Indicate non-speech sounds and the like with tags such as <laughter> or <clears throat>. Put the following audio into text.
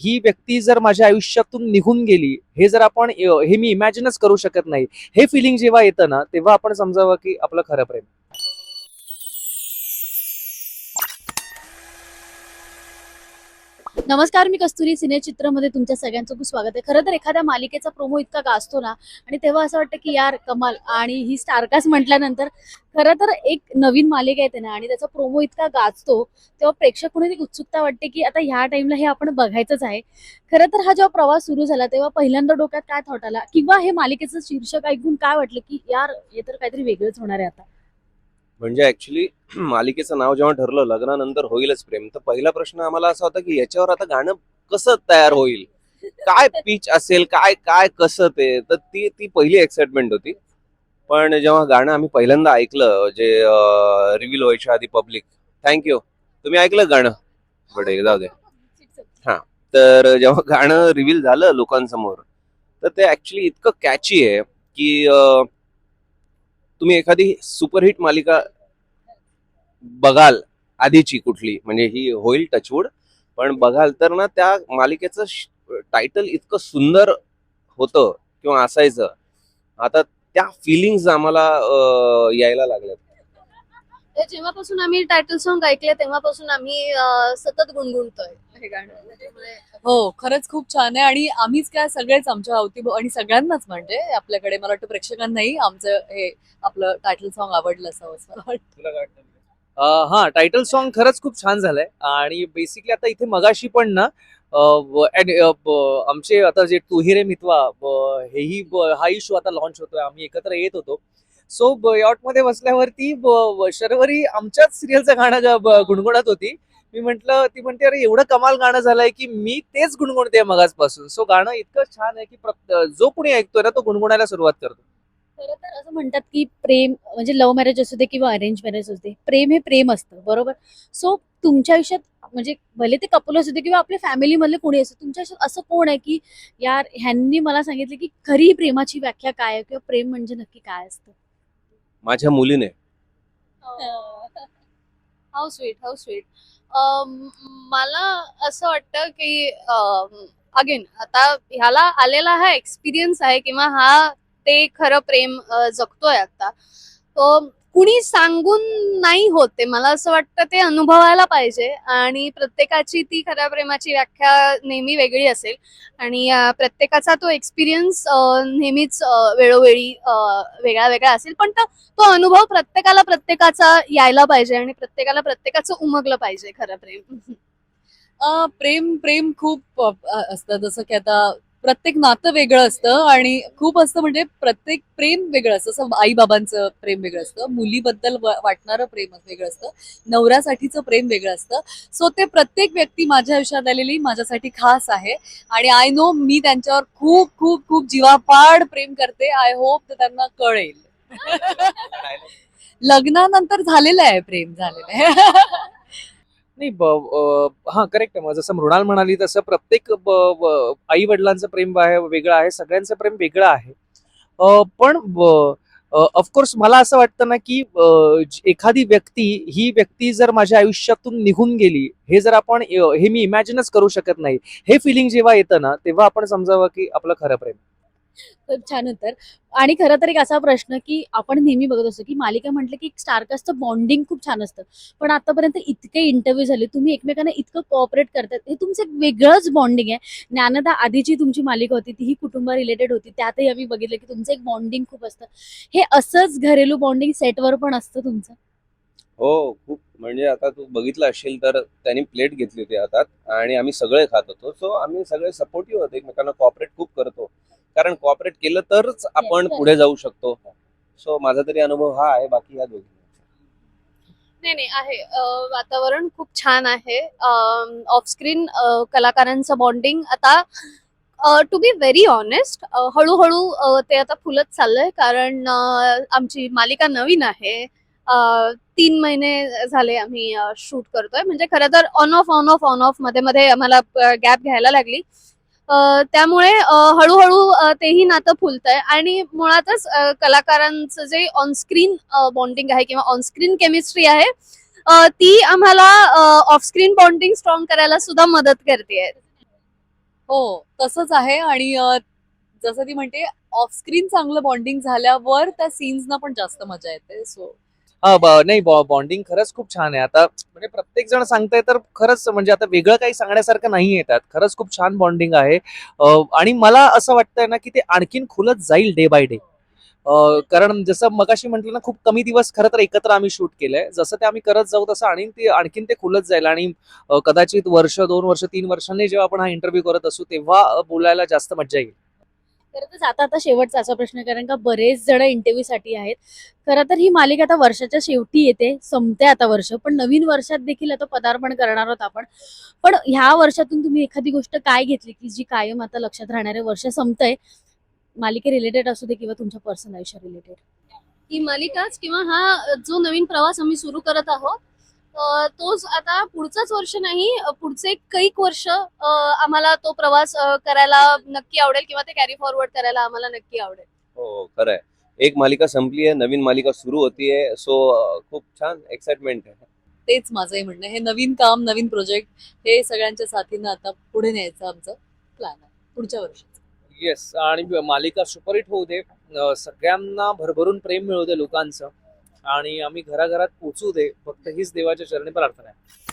ही व्यक्ती जर माझ्या आयुष्यातून निघून गेली हे जर आपण हे मी इमॅजिनच करू शकत नाही. हे फिलिंग जेव्हा येतं ना तेव्हा आपण समजावं की आपलं खरं प्रेम. नमस्कार मी कस्तुरी सिनेचित्रमध्ये तुमच्या सगळ्यांचं खूप स्वागत आहे. खरं तर एखाद्या मालिकेचा प्रोमो इतका गाजतो ना आणि तेव्हा असं वाटतं की यार कमाल. आणि ही स्टारकास्ट म्हटल्यानंतर खरं तर एक नवीन मालिका येते ना आणि त्याचा प्रोमो इतका गाजतो तेव्हा प्रेक्षक म्हणून एक उत्सुकता वाटते की आता ह्या टाइमला हे आपण बघायचंच आहे. खरं तर हा जेव्हा प्रवास सुरू झाला तेव्हा पहिल्यांदा डोक्यात काय थॉट आला? किंवा हे मालिकेचं शीर्षक ऐकून काय वाटलं की यार हे तर काहीतरी वेगळंच होणार आहे आता? म्हणजे ऍक्च्युली <clears throat> मालिकेचं नाव जेव्हा ठरलं लग्नानंतर होईलच प्रेम. तर पहिला प्रश्न आम्हाला असा होता की याच्यावर आता गाणं कसं तयार होईल? काय पिच असेल? काय काय कसं ते? तर ती ती पहिली एक्साइटमेंट होती. पण जेव्हा गाणं आम्ही पहिल्यांदा ऐकलं जे रिव्हील व्हायच्या आधी पब्लिक थँक्यू तुम्ही ऐकलं गाणं? बडे जाऊ दे. तर जेव्हा गाणं रिव्हील झालं लोकांसमोर तर ते ऍक्च्युली इतकं कॅची आहे की तुम्ही एखादी सुपरहिट मालिका बघाल आधीची कुठली म्हणजे ही होईल टचवूड पण बघाल तर ना त्या मालिकेचं टायटल इतकं सुंदर होतं किंवा असायचं. आता त्या फिलिंग्स आम्हाला यायला लागल्यात. जेव्हापासून आम्ही टायटल सॉन्ग ऐकले तेव्हापासून आम्ही सतत गुणगुणतोय हे गाणं. हो खरंच खूप छान आहे. आणि आम्हीच काय सगळेच आमच्या अवती आणि सगळ्यांनाच म्हणजे आपल्याकडे मला वाटतं प्रेक्षकांनाही आमचं हे आपलं टायटल सॉन्ग आवडलं असावं असं मला वाटतं? हा टायटल सॉन्ग खरंच खूप छान झालंय. आणि बेसिकली आता इथे मगाशी पण ना आमचे आता जे तू हि मितवा हेही हा इशू आता लॉन्च होतोय. आम्ही एकत्र येत होतो. सो यॉटमध्ये बसल्यावरती शर्वरी आमच्याच सिरियलचं गाणं गुणगुणत होती. मी म्हंटल ती म्हणते अरे एवढं कमाल गाणं झालंय की मी तेच गुणगुणते मगाचपासून सो गाणं इतकं छान आहे की जो कोणी ऐकतोय ना तो गुणगुणायला सुरुवात करतो. खरं तर असं म्हणतात की प्रेम म्हणजे लव्ह मॅरेज असू दे किंवा अरेंज मॅरेज असू दे प्रेम हे प्रेम असतं बरोबर? सो तुमच्या आयुष्यात म्हणजे भले ते कपल असू दे किंवा आपल्या फॅमिली मधले कोणी असो तुमच्या आयुष्यात असं कोण आहे की यार ह्यांनी मला सांगितलं की खरी प्रेमाची व्याख्या काय आहे किंवा प्रेम म्हणजे नक्की काय असतं? माझ्या मुलीने. हाऊ स्वीट हाऊ स्वीट मला असं वाटतं की अगेन आता ह्याला आलेला हा एक्सपिरियन्स आहे किंवा हा ते खरं प्रेम जगतोय आता. कुणी सांगून नाही होते मला असं वाटतं ते अनुभवायला पाहिजे आणि प्रत्येकाची ती खऱ्या प्रेमाची व्याख्या नेहमी वेगळी असेल. आणि प्रत्येकाचा तो एक्सपिरियन्स नेहमीच वेळोवेळी वेगळा वेगळा असेल. पण तो अनुभव प्रत्येकाला प्रत्येकाचा यायला पाहिजे आणि प्रत्येकाला प्रत्येकाचं उमगलं पाहिजे खरं प्रेम. <laughs> प्रेम प्रेम खूप असतं. जसं की आता प्रत्येक नातं वेगळं असतं आणि खूप असतं म्हणजे प्रत्येक प्रेम वेगळं असतं. जसं आई बाबांचं प्रेम वेगळं असतं. मुलीबद्दल वाटणारं प्रेम वेगळं असतं. नवऱ्यासाठीचं प्रेम वेगळं असतं. सो ते प्रत्येक व्यक्ती माझ्या आयुष्यात आलेली माझ्यासाठी खास आहे. आणि आय नो मी त्यांच्यावर खूप खूप खूप जीवापाड प्रेम करते. आय होप ते त्यांना कळेल. <laughs> लग्नानंतर झालेलं आहे प्रेम झालेलं आहे. <laughs> नाही हा करेक्ट आहे. मग जसं मृणाल म्हणाली तसं प्रत्येक आई वडिलांचं प्रेम आहे वेगळं आहे सगळ्यांचं प्रेम वेगळं आहे. पण ऑफकोर्स मला असं वाटतं ना की एखादी व्यक्ती ही व्यक्ती जर माझ्या आयुष्यातून निघून गेली हे जर आपण हे मी इमॅजिनच करू शकत नाही हे फिलिंग जेव्हा येतं ना तेव्हा आपण समजावं की आपलं खरं प्रेम. खूप छान उत्तर. आणि खरं तर एक असा प्रश्न की आपण नेहमी बघत असतो की मालिका म्हटलं की स्टारकास्टचं बॉन्डिंग खूप छान असतं. पण आतापर्यंत इतके इंटरव्ह्यू झाले तुम्ही एकमेकांना इतकं कॉपरेट करतात हे तुमचं एक वेगळंच बॉन्डिंग आहे. ज्ञानदा आधीची तुमची मालिका होती ती ही कुटुंबा रिलेटेड होती त्यातही आम्ही बघितलं की तुमचं एक बॉन्डिंग खूप असतं. हे असंच घरेलू बॉन्डिंग सेटवर पण असतं तुमचं? हो खूप. म्हणजे आता तू बघितलं असेल तर त्यांनी प्लेट घेतली होती हातात आणि आम्ही सगळे खात होतो. सो आम्ही सगळे सपोर्टिव्ह होतो एकमेकांना कॉपरेट खूप करतो. कारण कॉपरेट केलं तरच आपण पुढे जाऊ शकतो. सो माझा तरी अनुभव हा आहे बाकी या दोघी नाही नाही आहे. वातावरण खूप छान आहे. ऑफस्क्रीन कलाकारांचं बॉन्डिंग आता टू बी व्हेरी ऑनेस्ट हळूहळू ते आता फुलत चाललंय कारण आमची मालिका नवीन आहे. तीन महिने झाले आम्ही शूट करतोय. म्हणजे खरं तर on off on off on ऑफमध्ये मध्ये आम्हाला गॅप घ्यायला लागली. त्यामुळे हळूहळू तेही नातं फुलतंय. आणि मुळातच कलाकारांचं जे ऑनस्क्रीन बॉन्डिंग आहे किंवा ऑनस्क्रीन केमिस्ट्री आहे ती आम्हाला ऑफस्क्रीन बॉन्डिंग स्ट्रॉंग करायला सुद्धा मदत करते हो तसंच आहे. आणि जसं ती म्हणते ऑफस्क्रीन चांगलं बॉन्डिंग झाल्यावर त्या सीन्सना पण जास्त मजा येते. सो नाही बॉन्डिंग खरंच खूप छान आहे. आता म्हणजे प्रत्येक जण सांगताय तर खरंच म्हणजे आता वेगळं काही सांगण्यासारखं नाही येतात खरंच खूप छान बॉन्डिंग आहे. आणि मला असं वाटतंय ना की ते आणखीन खुलत जाईल डे बाय डे कारण जसं मगाशी म्हटलं ना खूप कमी दिवस खरं तर एकत्र आम्ही शूट केलंय. जसं ते आम्ही करत जाऊ तसं आणि ते आणखीन ते खुलत जाईल. आणि कदाचित वर्ष दोन वर्ष तीन वर्षांनी जेव्हा आपण हा इंटरव्ह्यू करत असू तेव्हा बोलायला जास्त मज्जा येईल. खरं तर आता आता शेवटचा असा प्रश्न कारण का बरेच जण इंटरव्ह्यू साठी आहेत. खरं तर ही मालिका आता वर्षाच्या शेवटी येते संपते आता वर्ष पण नवीन वर्षात देखील आता पदार्पण करणार आहोत आपण. पण ह्या वर्षातून तुम्ही एखादी गोष्ट काय घेतली की जी कायम आता लक्षात राहणारे वर्ष संपतंय? मालिके रिलेटेड असू दे किंवा तुमच्या पर्सनल आयुष्या रिलेटेड ही मालिकाच किंवा हा जो नवीन प्रवास आम्ही सुरू करत आहोत तोच आता पुढचंच वर्ष नाही पुढचे कैक वर्ष आम्हाला तो प्रवास करायला नक्की आवडेल किंवा ते कॅरी फॉरवर्ड करायला आम्हाला नक्की आवडेल. हो खरंय. एक मालिका संपली आहे नवीन मालिका सुरू होतीये सो खूप छान एक्साइटमेंट आहे. तेच माझंही म्हणणं. हे नवीन काम नवीन प्रोजेक्ट हे सगळ्यांच्या साथीनं आता पुढे न्यायचं आमचं प्लॅन आहे पुढच्या वर्षी. येस आणि मालिका सुपरहिट होऊ दे अं, सगळ्यांना भरभरून प्रेम मिळू दे लोकांचं. आणि आम्ही घराघरात पोचू दे. फक्त हीच देवाच्या चरणी प्रार्थना आहे.